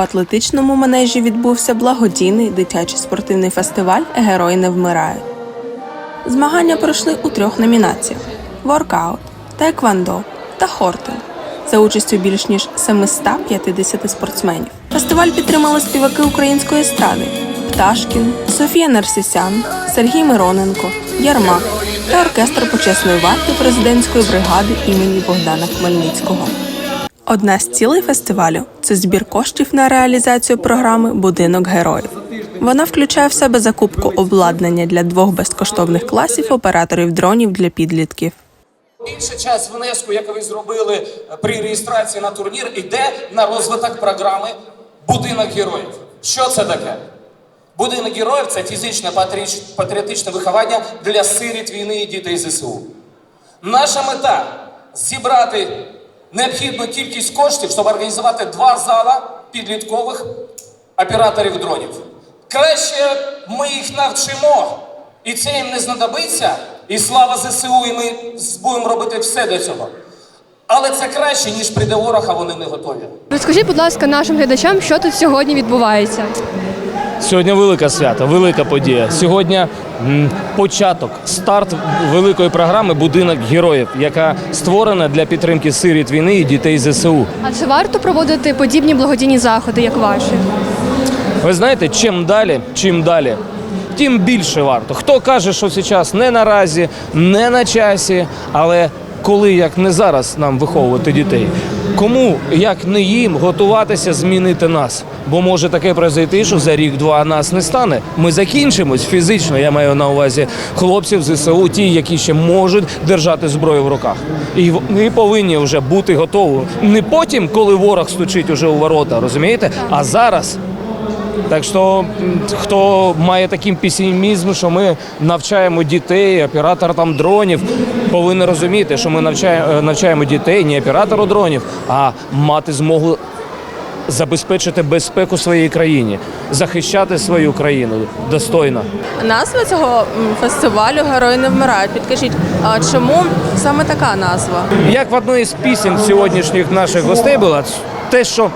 легкоатлетичному манежі відбувся благодійний дитячий спортивний фестиваль Герої не вмирають. Змагання пройшли у трьох номінаціях: воркаут, тайквандо та хортинг за участю більш ніж 750 спортсменів. Фестиваль підтримали співаки української естради Пташкін, Софія Нарсісян, Сергій Мироненко, Ярмак та оркестр почесної варти президентської бригади імені Богдана Хмельницького. Одна з цілей фестивалю це збір коштів на реалізацію програми Будинок героїв. Вона включає в себе закупку обладнання для двох безкоштовних класів операторів дронів для підлітків. Більше час внеску, який ви зробили е, при реєстрації на турнір, йде на розвиток програми Будинок героїв. Що це таке? Будинок героїв це фізичне патріотичне виховання для сиріт війни і дітей ЗСУ. Наша мета зібрати необхідну кількість коштів, щоб організувати два зала підліткових операторів дронів. Краще ми їх навчимо, і це їм не знадобиться, і слава ЗСУ, і ми будемо робити все для цього. Але це краще, ніж прийде ворог, а вони не готові. Розкажіть, будь ласка, нашим глядачам, що тут сьогодні відбувається. Сьогодні велике свято, велика подія. Сьогодні початок, старт великої програми Будинок героїв, яка створена для підтримки сиріт війни і дітей ЗСУ. А чи варто проводити подібні благодійні заходи, як ваші? Ви знаєте, чим далі, чим далі, тим більше варто. Хто каже, що зараз не наразі, не на часі, але коли як не зараз нам виховувати дітей. Кому, як не їм, готуватися змінити нас? Бо може таке произойти, що за рік-два нас не стане. Ми закінчимось фізично. Я маю на увазі хлопців ЗСУ, ті, які ще можуть держати зброю в руках. І вони повинні вже бути готові. Не потім, коли ворог стучить уже у ворота, розумієте? А зараз. Так що хто має такий песимізм, що ми навчаємо дітей, оператор там дронів, повинен розуміти, що ми навчаємо, навчаємо дітей не оператору дронів, а мати змогу забезпечити безпеку своїй країні, захищати свою країну достойно. Назва цього фестивалю Герої не вмирають. Підкажіть, а чому саме така назва? Як в одній з пісень сьогоднішніх наших гостей було, те, що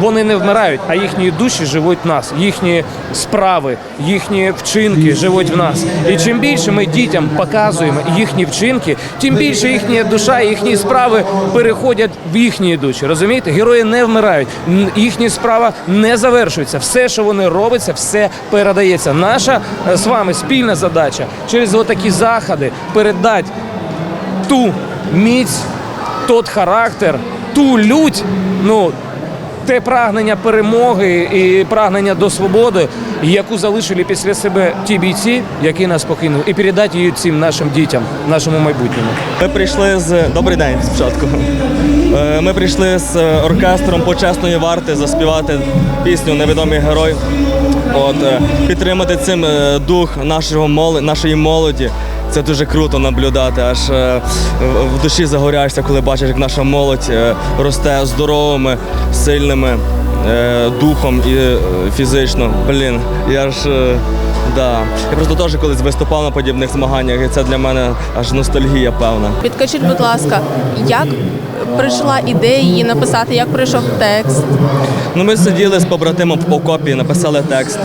вони не вмирають, а їхні душі живуть в нас, їхні справи, їхні вчинки живуть в нас. І чим більше ми дітям показуємо їхні вчинки, тим більше їхня душа, їхні справи переходять в їхні душі. Розумієте? Герої не вмирають, їхні справа не завершується. Все, що вони робляться, все передається. Наша е, з вами спільна задача через отакі заходи передати ту міць, тот характер, ту лють, ну, те прагнення перемоги і прагнення до свободи, яку залишили після себе ті бійці, які нас покинули, і передати її цим нашим дітям, нашому майбутньому. Ми прийшли з добрий день спочатку. Е, Ми прийшли з оркестром почесної варти заспівати пісню Невідомий герой. От е, підтримати цим е, дух нашого нашої молоді. Це дуже круто наблюдати. Аж е, в- душі загоряєшся, коли бачиш, як наша молодь е, росте здоровими, сильними е, духом і фізично. Блін, я ж. Да. Я просто теж колись виступав на подібних змаганнях, і це для мене аж ностальгія певна. Підкажіть, будь ласка, як прийшла ідея її написати, як прийшов текст? Ну, ми сиділи з побратимом в окопі, написали текст.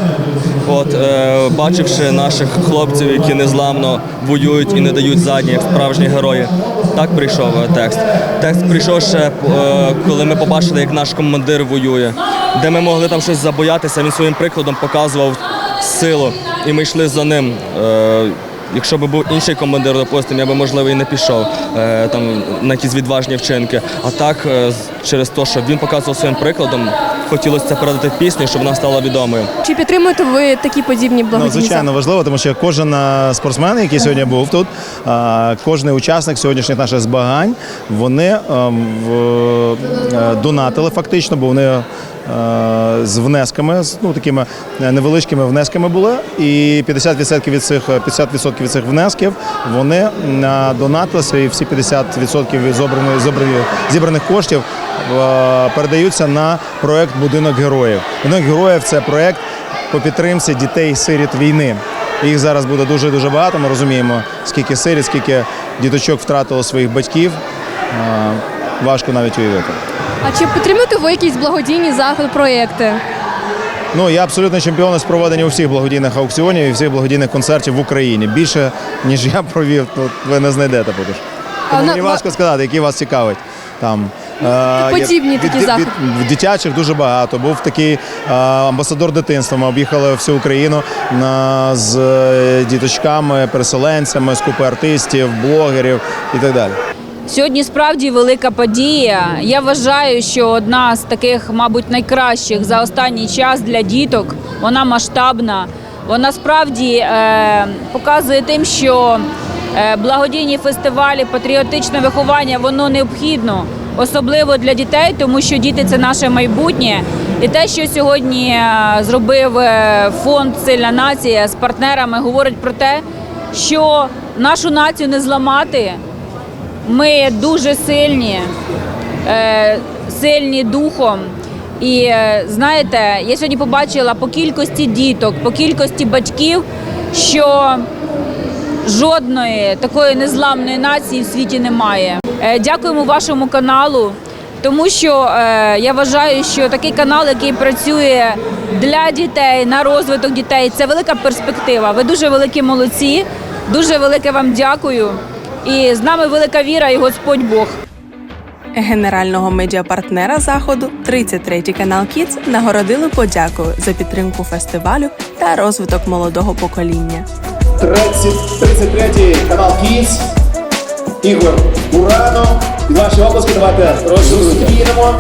От, е, бачивши наших хлопців, які незламно воюють і не дають задні, як справжні герої. Так прийшов е, текст. Текст прийшов ще, е, коли ми побачили, як наш командир воює, де ми могли там щось забоятися, він своїм прикладом показував силу, і ми йшли за ним. Е, Якщо б був інший командир, допустимо, я би можливо і не пішов там на якісь відважні вчинки. А так, через те, що він показував своїм прикладом, хотілося це передати в пісню, щоб вона стала відомою. Чи підтримуєте ви такі подібні Ну, звичайно, важливо, тому що кожен е, спортсмен, який сьогодні був тут, кожен учасник сьогоднішніх наших змагань, вони е, е, донатили фактично, бо вони з внесками, з ну такими невеличкими внесками були. І 50% від цих 50% від цих внесків вони донатилися, і всі 50% від зобраних зібраних коштів передаються на проект Будинок героїв. Будинок героїв це проект по підтримці дітей-сиріт війни. Їх зараз буде дуже дуже багато. Ми розуміємо, скільки сиріт, скільки діточок втратило своїх батьків. Е, Важко навіть уявити. А чи підтримуєте ви якісь благодійні заходи, проєкти? Ну, я абсолютно чемпіон з проведення усіх благодійних аукціонів і всіх благодійних концертів в Україні. Більше, ніж я провів, тут ви не знайдете. Тому А на- важко сказати, які вас цікавить. Там, е, Подібні такі від- заходи. від- Дитячих дуже багато. Був такий е, амбасадор дитинства. Ми об'їхали всю Україну з е, діточками, переселенцями, з купи артистів, блогерів і так далі. Сьогодні справді велика подія. Я вважаю, що одна з таких, мабуть, найкращих за останній час для діток. Вона масштабна. Вона справді е, показує тим, що е, благодійні фестивалі, патріотичне виховання воно необхідно, особливо для дітей, тому що діти це наше майбутнє. І те, що сьогодні е, зробив е, фонд Сильна нація з партнерами, говорить про те, що нашу націю не зламати. Ми дуже сильні, е, сильні духом. І знаєте, я сьогодні побачила по кількості діток, по кількості батьків, що жодної такої незламної нації в світі немає. Е, Дякуємо вашому каналу, тому що е, я вважаю, що такий канал, який працює для дітей на розвиток дітей, це велика перспектива. Ви дуже великі молодці, дуже велике вам дякую. І з нами велика віра і Господь Бог. Генерального медіапартнера заходу 33 канал Kids нагородили подякою за підтримку фестивалю та розвиток молодого покоління. 33 канал Kids. Ігор Буранов. Під ваші оплески давайте зустрінемо.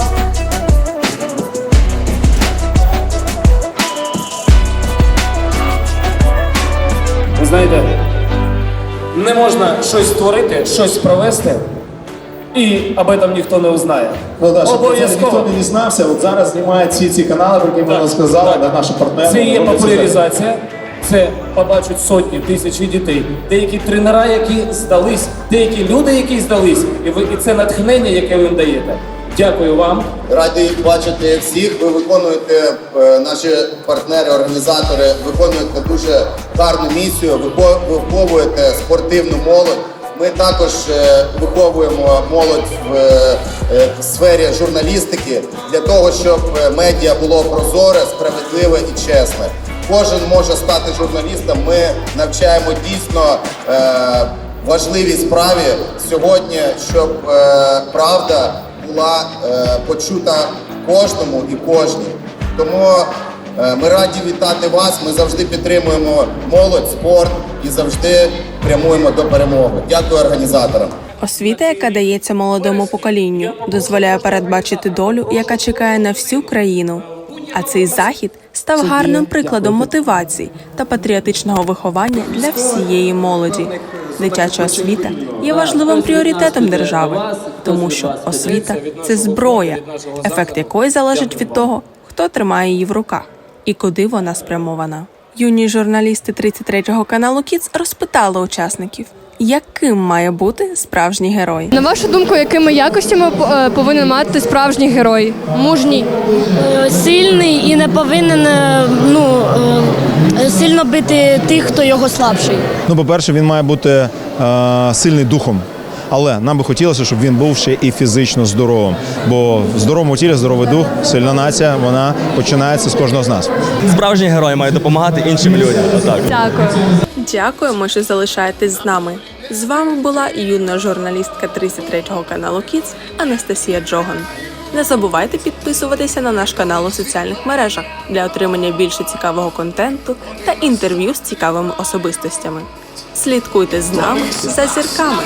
Ви знаєте, не можна щось створити, щось провести, і об этом ніхто не узнає. Ну, да, щоб це ніхто не дізнався. От зараз знімають всі ці канали, про які ми розказали, да, наші партнери. Це є популяризація. Це побачать сотні тисячі дітей, деякі тренера, які здались, деякі люди, які здались, і ви і це натхнення, яке ви їм даєте. Дякую вам. Раді бачити всіх. Ви виконуєте е, наші партнери, організатори, виконуєте дуже гарну місію. вихо- виховуєте спортивну молодь. Ми також е, виховуємо молодь в, е, в сфері журналістики для того, щоб медіа було прозоре, справедливе і чесне. Кожен може стати журналістом. Ми навчаємо дійсно е, важливій справі сьогодні, щоб е, правда була е, почута кожному і кожній. Тому е, ми раді вітати вас. Ми завжди підтримуємо молодь, спорт і завжди прямуємо до перемоги. Дякую організаторам. Освіта, яка дається молодому поколінню, дозволяє передбачити долю, яка чекає на всю країну. А цей захід став гарним прикладом мотивації та патріотичного виховання для всієї молоді. Дитяча освіта є важливим пріоритетом держави, тому що освіта це зброя, ефект якої залежить від того, хто тримає її в руках і куди вона спрямована. Юні журналісти 33-го каналу Kids розпитали учасників, яким має бути справжній герой. На вашу думку, якими якостями е, повинен мати справжній герой? мужній, е, сильний і не повинен е, ну, сильно бити тих, хто його слабший. Ну, по-перше, він має бути е, сильний духом. Але нам би хотілося, щоб він був ще і фізично здоровим. Бо в здоровому тілі здоровий дух, сильна нація, вона починається з кожного з нас. Справжній герой має допомагати іншим людям. Отак. Дякую. Дякуємо, що залишаєтесь з нами. З вами була юна журналістка 33-го каналу Kids Анастасія Джоган. Не забувайте підписуватися на наш канал у соціальних мережах для отримання більше цікавого контенту та інтерв'ю з цікавими особистостями. Слідкуйте з нами за зірками.